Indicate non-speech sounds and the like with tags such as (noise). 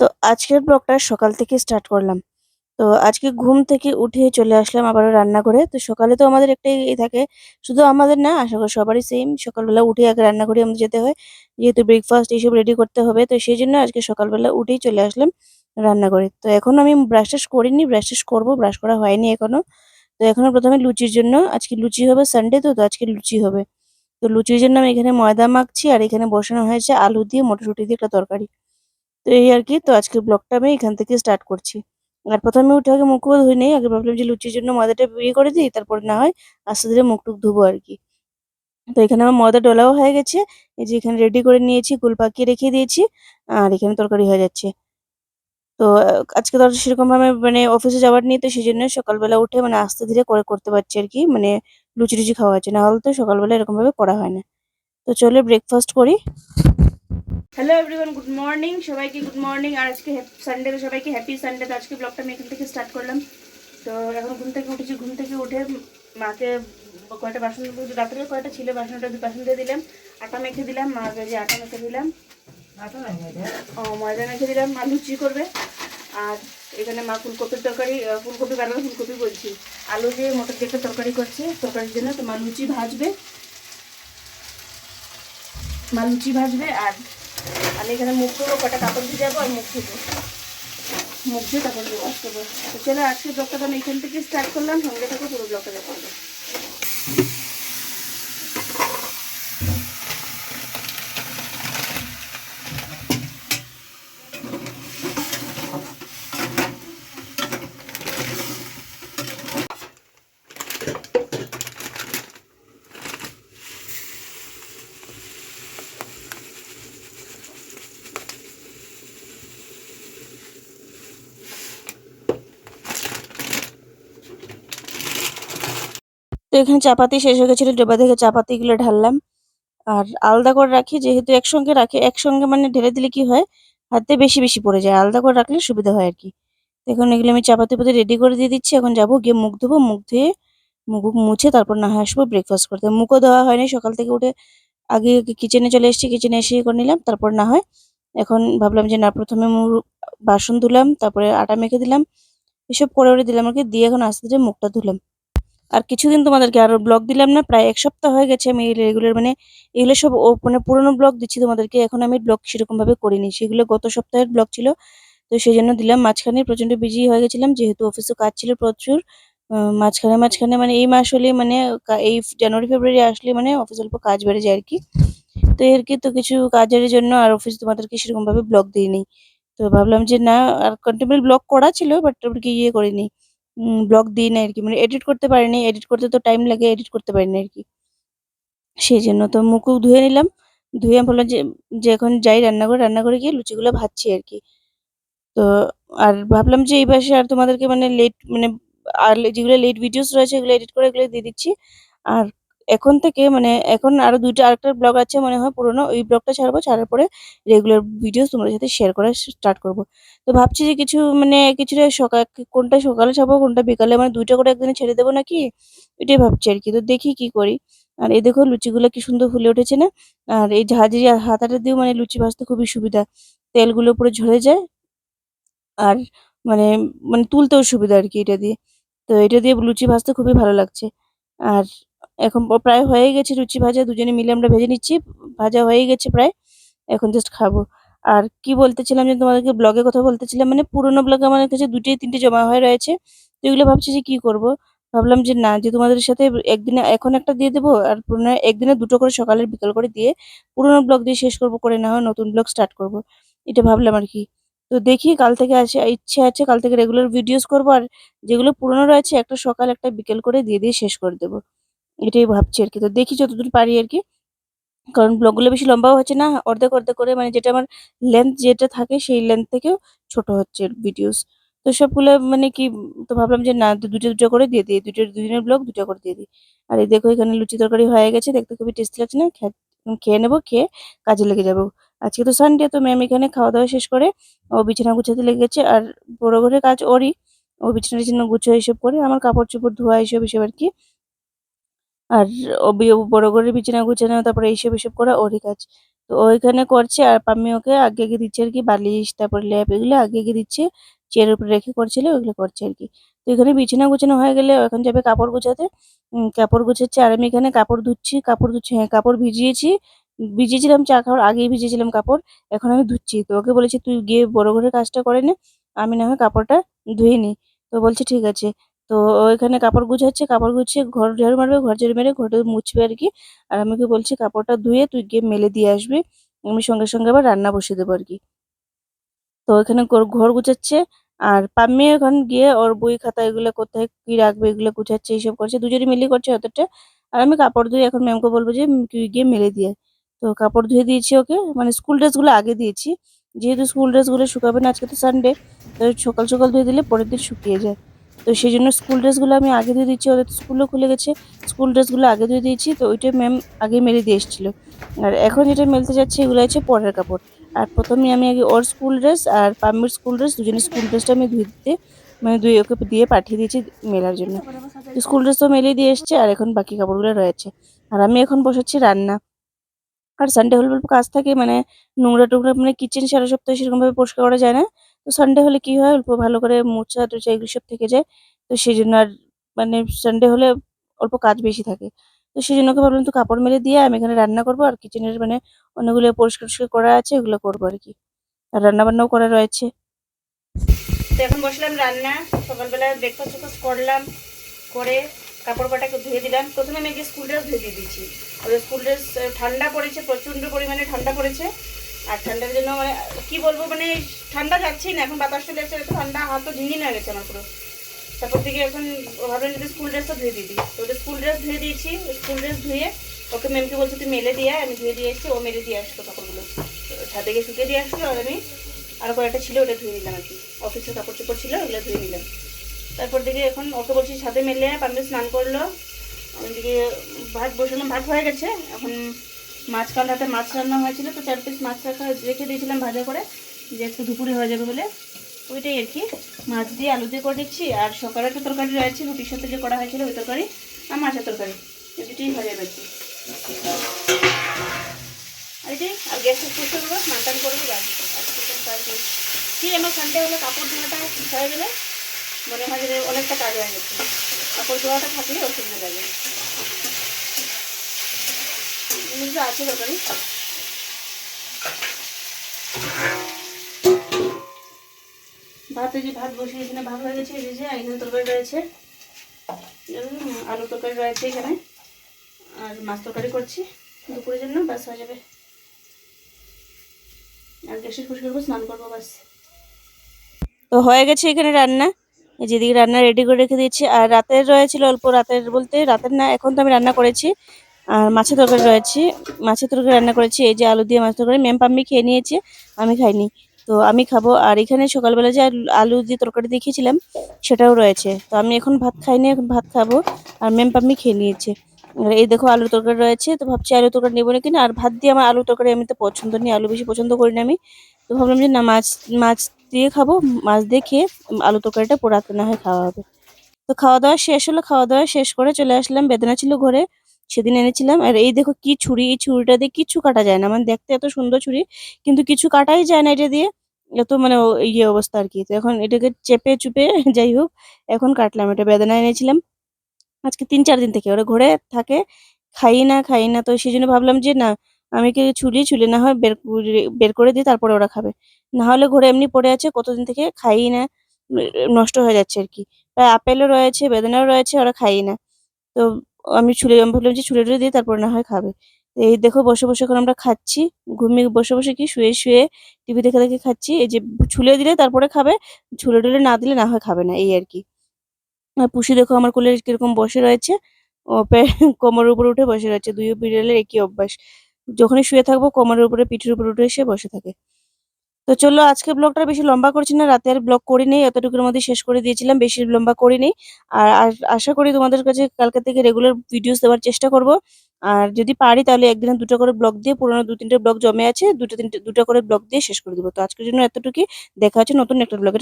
তো আজকের ব্লগটা সকাল থেকে স্টার্ট করলাম। তো আজকে ঘুম থেকে উঠে চলে আসলাম আবারও রান্নাঘরে। তো সকালে তো আমাদের একটাই থাকে, শুধু আমাদের না আশা করি সবারই সেম সকালবেলা উঠে আগে রান্নাঘরে আমাদের যেতে হয়। যেহেতু ব্রেকফাস্ট এইসব রেডি করতে হবে। তো সেই জন্য আজকে সকালবেলা উঠেই চলে আসলাম রান্না করে তো এখন আমি ব্রাশ-টাশ করিনি, ব্রাশ-টাশ করব ব্রাশ করা হয়নি এখনও। তো এখনও প্রথমে লুচির জন্য আজকে লুচি হবে সানডে তো, তো আজকে লুচি হবে। তো লুচির জন্য আমি এখানে ময়দা মাখছি আর এখানে বসানো হয়েছে আলু দিয়ে মটরশুঁটি দিয়ে একটা তরকারি। তো এই আর কি তো আজকের ব্লগটা আমি এখান থেকে স্টার্ট করছি। আর ১ম এ উঠে আগে মুখও ধুই নেই আগে ভাবলাম যে লুচির জন্য ময়দাটা বিয়ে করে দিই, তারপরে না হয় আস্তে ধীরে মুখ-টুখ ধুবো আরকি। তো এখানে আমার ময়দা ডলাও হয়ে গেছে। এই যে এখানে রেডি করে নিয়েছি, গোল পাকিয়ে রেখে দিয়েছি। আর এখানে তরকারি হয়ে যাচ্ছে। তো আজকে আর সেরকমভাবে মানে অফিসে যাওয়ার নেই তো সেই জন্য সকালবেলা উঠে মানে আস্তে ধীরে করে করতে পারছি আর কি মানে লুচি-টুচি খাওয়া হচ্ছে। না হলে তো সকালবেলা এরকমভাবে করা হয় না। তো চলে ব্রেকফাস্ট করি। হ্যালো এভরিওয়ান গুড মর্নিং সবাইকে গুড মর্নিং আর আজকে সানডে তো সবাইকে হ্যাপি সানডে তো আজকে ব্লগটা আমি এখান থেকে স্টার্ট করলাম। তো এখন ঘুম থেকে উঠেছি। ঘুম থেকে উঠে মাকে কয়টা বাসন রাত্রে কয়টা ছিল বাসনটা দু বাসন দিয়ে দিলাম। আটা মেখে দিলাম মা যে আটা মেখে দিলাম। ও ময়দা মেখে দিলাম। মা লুচি করবে। আর এখানে মা ফুলকপির তরকারি ফুলকপি বানাবে ফুলকপি বলছি। আলু দিয়ে মটর দিয়ে একটা তরকারি করছে। তরকারির জন্য তো মা লুচি ভাজবে। মা লুচি ভাজবে আর আমি এখানে মুখ ধুবো, কটা কাপড় দিয়ে যাব আর মুখ ধুবো। মুখ দিয়ে তারপর ওয়াশ করব। তো চলো আজকে ব্লগটা আমি এখান থেকে স্টার্ট করলাম, সঙ্গে থেকে পুরো ব্লগটা দেখো এখানে চাপাতি শেষ হয়ে গেছিল, ডোবা থেকে চাপাতিগুলো ঢাললাম। আর আলাদা করে রাখি, যেহেতু একসঙ্গে রাখি, একসঙ্গে মানে ঢেলে দিলে কি হয়? হাতে বেশি বেশি পড়ে যায়, আলাদা করে রাখলে সুবিধা হয় আর কি। এখন এগুলো আমি চাপাতি পাতি রেডি করে দিয়ে দিচ্ছি, এখন যাব গিয়ে মুখ ধোবো, মুখ ধুয়ে মুখ মুছে তারপর না হয় আসব ব্রেকফাস্ট করতে। মুখও দেওয়া হয়নি, সকাল থেকে উঠে আগে কিচেনে চলে এসেছি কিচেনে এসে করে নিলাম, তারপর না হয় এখন ভাবলাম যে না, প্রথমে বাসন ধুলাম, তারপরে আটা মেখে দিলাম, এসব করে ওরে দিলাম আর কি, দিয়ে এখন আস্তে ধীরে মুখটা ধুলাম। আর কিছুদিন তোমাদেরকে আরও ব্লগ দিলাম না, প্রায় এক সপ্তাহ হয়ে গেছে আমি রেগুলার মানে এগুলো সব মানে পুরোনো ব্লগ দিচ্ছি তোমাদেরকে, এখন আমি ব্লগ সেরকম ভাবে করিনি। সেগুলো গত সপ্তাহের ব্লগ ছিল, তো সেই জন্য দিলাম। মাঝখানে প্রচণ্ড বিজি হয়ে গেছিলাম, যেহেতু অফিসে কাজ ছিল প্রচুর মাঝখানে মাঝখানে মানে এই মাস হলে মানে এই জানুয়ারি ফেব্রুয়ারি আসলে মানে অফিস অল্প কাজ বেড়ে যায় আর কি তো এর কি, তো কিছু কাজের জন্য আর অফিস তোমাদেরকে সেরকম ভাবে ব্লগ দিইনি। তো ভাবলাম যে না, আর কন্টিনিউ ব্লগ করা ছিল বাট কি ইয়ে করিনি। ব্লগ দিই না আর কি মানে এডিট করতে পারিনি এডিট করতে তো টাইম লাগে এডিট করতে পারিনি আর কি সেই জন্য তো মুখও ধুয়ে নিলাম। ধুয়ে ভাবলাম যে যে এখন যাই রান্না করে রান্না করে গিয়ে লুচিগুলো ভাজছি আর কি তো আর ভাবলাম যে এই পাশে আর তোমাদেরকে মানে লেট মানে আর যেগুলো লেট ভিডিওস রয়েছে, এগুলো এডিট করে এগুলো দিয়ে দিচ্ছি। আর এখন থেকে মানে এখন আরও দুইটা আরেকটা ব্লগ আছে মনে হয় পুরোনো, ওই ব্লগটা ছাড়বো, ছাড়ার পরে রেগুলার ভিডিওস তোমাদের সাথে শেয়ার করা স্টার্ট করব। তো ভাবছি যে কিছু মানে কিছুটা সকাল, কোনটা সকালে ছাড়বো, কোনটা বিকালে? মানে দুইটা করে একদিনে ছেড়ে দেবো নাকি? এটাই ভাবছি আর কি। তো দেখি কি করি। আর এই দেখো লুচিগুলো কি সুন্দর ফুলে উঠেছে না? আর এই ঝাঁঝরি হাতাটা দিয়েও মানে লুচি ভাজতে খুবই সুবিধা। তেলগুলো পুরো ঝরে যায়। আর মানে মানে তুলতেও সুবিধা আর কি এটা দিয়ে। তো এটা দিয়ে লুচি ভাজতে খুবই ভালো লাগছে। আর এখন প্রায় হয়ে গেছে লুচি ভাজা, দুজনে মিলে আমরা ভেজে নিচ্ছি, ভাজা হয়ে গেছে প্রায়, এখন জাস্ট খাব। আর কি বলতেছিলাম যে তোমাদেরকে ব্লগের কথা বলতেছিলাম মানে পুরোনো ব্লগ আমার কাছে দুটোই তিনটে জমা হয়ে রয়েছে, তো এগুলো ভাবছি যে কি করব? ভাবলাম যে না, যে তোমাদের সাথে একদিনে, এখন একটা দিয়ে দেবো, আর পুরোনো একদিনে দুটো করে সকালের বিকাল করে দিয়ে পুরোনো ব্লগ দিয়ে শেষ করব, করে না হয় নতুন ব্লগ স্টার্ট করব, এটা ভাবলাম আর কি। তো দেখি কাল থেকে আছে ইচ্ছে আছে কাল থেকে রেগুলার ভিডিওস করব, আর যেগুলো পুরোনো রয়েছে, একটা সকাল, একটা বিকেল করে দিয়ে দিয়ে শেষ করে দেবো। এটাই ভাবছি আর কি। তো দেখি যতদূর পারি আর কি। কারণ ব্লগগুলো বেশি লম্বাও হচ্ছে না, অর্ধেক অর্ধেক করে মানে যেটা আমার লেন্থ যেটা থাকে সেই লেন্থ থেকেও ছোট হচ্ছে ভিডিওস তো সবগুলো মানে কি, তো ভাবলাম যে না দুটো দুটো করে দিয়ে দিই, দুটো, দুদিনের ব্লগ দুটো করে দিয়ে দিই। আর এই দেখো এখানে লুচি তরকারি হয়ে গেছে, দেখতে খুবই টেস্টি লাগছে না, খেয়ে নেব, খেয়ে কাজে লেগে যাব। আজকে তো সানডে তো ম্যাম এখানে খাওয়া দাওয়া শেষ করে ও বিছানা গুছাতে লেগেছে আর বড় ঘরের কাজ ওরই। ও বিছানা টিছানা গুছো এইসব করে, আমার কাপড় চোপড় ধোয়া এইসব এসব আর কি। আর বড় করে বিছানা গুছানো, তারপরে এইসব, এসব করা ওরই কাজ। তো ওইখানে করছে আর পাম্মি ওকে আগে আগে দিচ্ছে আর কি, বালিশ, তারপর ল্যাপ এগুলো আগে আগে দিচ্ছে, চেয়ারের উপরে রেখে করছিল, ওইগুলো করছে আর কি। তো এখানে বিছানা গুছানো হয়ে গেলে এখন যাবে কাপড় গোছাতে। কাপড় গুছাচ্ছে আর আমি এখানে কাপড় ধুচ্ছি কাপড় ধুচ্ছি হ্যাঁ কাপড় ভিজিয়েছি। ভিজিয়েছিলাম চা খাওয়ার, আগেই ভিজিয়েছিলাম কাপড়, এখন আমি ধুচ্ছি। তো ওকে বলেছি, তুই গিয়ে বড় ঘরের কাজটা করে নে, আমি না হয় কাপড়টা ধুয়ে নিই। তো বলছে, ঠিক আছে। তো এখানে কাপড় গুছাচ্ছে, কাপড় গুছিয়ে ঘর ঝাড়ু মারবে, ঘর ঝাড়ু মেরে ঘরটা মুছবে আর কি। আর আমি বলছি, কাপড়টা ধুয়ে তুই গিয়ে মেলে দিয়ে আসবি, আমি সঙ্গে সঙ্গে আবার রান্না বসিয়ে দেবো আর কি। তো এখানে ঘর- গুছাচ্ছে, আর পাম্মি এখন গিয়ে ওর বই খাতা এগুলো কোথায়, কি রাখবে, এগুলো গুছাচ্ছে, এইসব করছে, দুজনে মিলে করছে অতটা। আর আমি কাপড় ধুয়ে এখন ম্যামকে বলব যে তুই গিয়ে মেলে দিয়ে। তো কাপড় ধুয়ে দিয়েছি ওকে মানে স্কুল ড্রেসগুলো আগে দিয়েছি। যেহেতু স্কুল ড্রেসগুলো শুকাবে না, আজকে তো সানডে তো সকাল সকাল ধুয়ে দিলে পরের দিন শুকিয়ে যায়। তো সেই জন্য স্কুল ড্রেসগুলো আমি আগে ধুয়ে দিচ্ছি ওদের স্কুলও খুলে গেছে। স্কুল ড্রেসগুলো আগে ধুয়ে দিয়েছি, তো ওইটা ম্যাম আগে মেলে দিয়ে এসেছিল। আর এখন যেটা মেলতে যাচ্ছে, এগুলো হচ্ছে পরের কাপড়। আর প্রথমে আমি আগে ওর স্কুল ড্রেস আর পাম্মির স্কুল ড্রেস দুজনের স্কুল ড্রেসটা আমি ধুয়ে দিতে মানে ধুয়ে ওকে দিয়ে পাঠিয়ে দিয়েছি মেলার জন্য। স্কুল ড্রেস তো মেলে দিয়ে এসছে, আর এখন বাকি কাপড়গুলো রয়েছে। আর আমি এখন বসাচ্ছি রান্না। আর সানডে হলে কাজ থাকে মানে নোংরা টোংরা মানে কিচেন সারা সপ্তাহে সেরকমভাবে পরিষ্কার করা যায় না। তো সানডে হলে কি হয়? অল্প ভালো করে মোছা টোছা এগুলো সব থেকে যায়। তো সেই জন্য আর মানে সানডে হলে অল্প কাজ বেশি থাকে। তো সেই জন্য ভাবলাম তো কাপড় মেলে দিয়ে আমি এখানে রান্না করব আর কিচেনের মানে অনেকগুলো পরিষ্কার টরিষ্কার করা আছে এগুলো করব আর কি। আর রান্না বান্নাও করা রয়েছে। তো এখন বসলাম রান্না। সকালবেলা ব্রেকফাস্ট টেকফাস্ট করলাম, করে কাপড় কটাকে ধুয়ে দিলাম। প্রথমে আমি আগে স্কুল ড্রেস ধুয়ে দিয়ে দিয়েছি। ওদের স্কুল ড্রেস ঠান্ডা পড়েছে, প্রচণ্ড পরিমাণে ঠান্ডা পড়েছে। আর ঠান্ডার জন্য মানে কি বলব মানে ঠান্ডা যাচ্ছেই না। এখন বাতাস চলে এসেছে ঠান্ডা, হাত তো ঝিঙিন হয়ে গেছে আমার পুরো। তারপর থেকে এখন ভাবলাম যদি স্কুল ড্রেসটা ধুয়ে দিই। তো ওদের স্কুল ড্রেস ধুয়ে দিয়েছি। স্কুল ড্রেস ধুয়ে ওকে ম্যামকে বলছি, তুই মেলে দিয়ে। আমি ধুয়ে দিয়ে এসেছি, ও মেলে দিয়ে আসলো কাপড়গুলো। ছাদে গিয়ে শুকিয়ে দিয়ে আসলো, আর আমি আর কয়েকটা ছিল ওটা ধুয়ে নিলাম আর কি। অফিসের কাপড় চোপড় ছিল, ওগুলো ধুয়ে নিলাম। তারপর দিকে এখন ওকে বলছি, ছাদে মেলে পাম্পে স্নান করল। ওইদিকে ভাত বসালাম, ভাত হয়ে গেছে। এখন মাছ কাল রাতে মাছ রান্না হয়েছিল, তো চার পিস মাছ রাখা রেখে দিয়েছিলাম ভাজা করে, যে একটু দুপুরে হয়ে যাবে বলে। ওইটাই আর কি। মাছ দিয়ে আলু দিয়ে করে দিচ্ছি আর সকালে একটা তরকারি রয়েছে, রুটির সাথে যে করা হয়েছিল ওই তরকারি আর মাছের তরকারি। এই দুটোই হয়ে যাবে আর কি। আর যে, আর শেষ করব স্নান টান করব ব্যাস আর কাজ নেই। কি আমার সানডে হলে, কাপড় ধোয়াটা হয়ে গেলে? মনে হয় যে অনেকটা কাজ হয়ে গেছে। কাপড় ধোয়াটা থাকলে অসুবিধা লাগে। এমনিতে আছে তরকারি ভাত যে ভাত বসিয়ে এখানে ভাত হয়ে গেছে যে আর এখানে তরকারি রয়েছে। আলু তরকারি রয়েছে এখানে। আর মাছ তরকারি করছি। দুপুরের জন্য ব্যাস হয়ে যাবে। আর গ্যাসের পরিষ্কার করব স্নান করব ব্যাস। তো হয়ে গেছে এখানে রান্না। এই যেদিকে রান্না রেডি করে রেখে দিয়েছি। আর রাতের রয়েছিল অল্প রাতের বলতে, রাতের না, এখন তো আমি রান্না করেছি। আর মাছের তরকারি রয়েছে। মাছের তরকারি রান্না করেছি, এই যে আলু দিয়ে মাছের তরকারি। মেম পাম্মি খেয়ে নিয়েছে, আমি খাইনি। তো আমি খাব। আর এখানে সকালবেলা যে আলু- দিয়ে তরকারি দেখিয়েছিলাম, সেটাও রয়েছে। তো আমি এখন ভাত খাইনি, এখন ভাত খাব। আর মেম পাম্মি খেয়ে নিয়েছে। আর এই দেখো আলু তরকারি রয়েছে, তো ভাবছি আলু তরকারি নেব না? কিনা আর ভাত দিয়ে আমার আলু তরকারি আমি তো পছন্দ নেই, আলু বেশি পছন্দ করি না আমি। তো ভাবলাম যে না, মাছ মাছ দিয়ে খাব, মাছ দিয়ে খেয়ে আলু তরকারিটা পোড়াতে না হয় খাওয়া হবে। তো খাওয়া দাওয়া শেষ হলো, খাওয়া দাওয়া শেষ করে চলে আসলাম বেদনা ছিল ঘরে। সেদিন এনেছিলাম। আর এই দেখো কি ছুরি, এই ছুরিটা দিয়ে কিছু কাটা যায় না। মানে দেখতে এত সুন্দর ছুরি, কিন্তু কিছু কাটাই যায় না এটা দিয়ে। এত মানে ইয়ে অবস্থা আর কি। তো এখন এটাকে চেপে চুপে (laughs) যাই হোক, এখন কাটলাম। এটা বেদনা এনেছিলাম আজকে তিন, চার দিন থেকে। ওরা ঘরে থাকে, খাই না খাই না। তো সেই জন্য ভাবলাম যে না, আমি কি ছুলি ছুলে না হয় বের বের করে দিই, তারপরে ওরা খাবে। না হলে ঘরে এমনি পড়ে আছে, কতদিন থেকে খাই না নষ্ট হয়ে যাচ্ছে আর কি। আপেলও রয়েছে, বেদনাও রয়েছে, ওরা খাই না। তো আমি ছুলে আমি ভাবলাম যে ছুলে টুলে দিই তারপর না হয় খাবে। এই দেখো বসে বসে এখন আমরা খাচ্ছি। ঘুমিয়ে বসে বসে কি শুয়ে শুয়ে টিভি দেখে দেখে খাচ্ছি। এই যে ছুলে দিলে তারপরে খাবে ছুলে টুলে না দিলে না হয় খাবে না, এই আর কি। আর পুষি দেখো আমার কোলে কীরকম বসে রয়েছে। ও কোমরের উপরে উঠে বসে রয়েছে। দুই বিড়ালের একই অভ্যাস। যখনই শুয়ে থাকব, কোমরের উপরে, পিঠের উপরে উঠে এসে বসে থাকে। তো চলো, আজকে ব্লগটা বেশি লম্বা করছি না, রাতে আর ব্লগ নেই, এতটুকুর মধ্যে শেষ করে দিয়েছিলাম, বেশি লম্বা করিনি আর, আর- আশা করি তোমাদের কাছে কালকে থেকে রেগুলার ভিডিওস দেওয়ার চেষ্টা করব। আর যদি পারি তাহলে একদিনে দুটো করে ব্লগ দিয়ে, পুরোনো দু তিনটে ব্লগ জমে আছে, দুটো তিনটে, দুটো করে ব্লগ দিয়ে শেষ করে দেবো। তো আজকের জন্য এতটুকুই, দেখা হচ্ছে নতুন একটা ব্লগে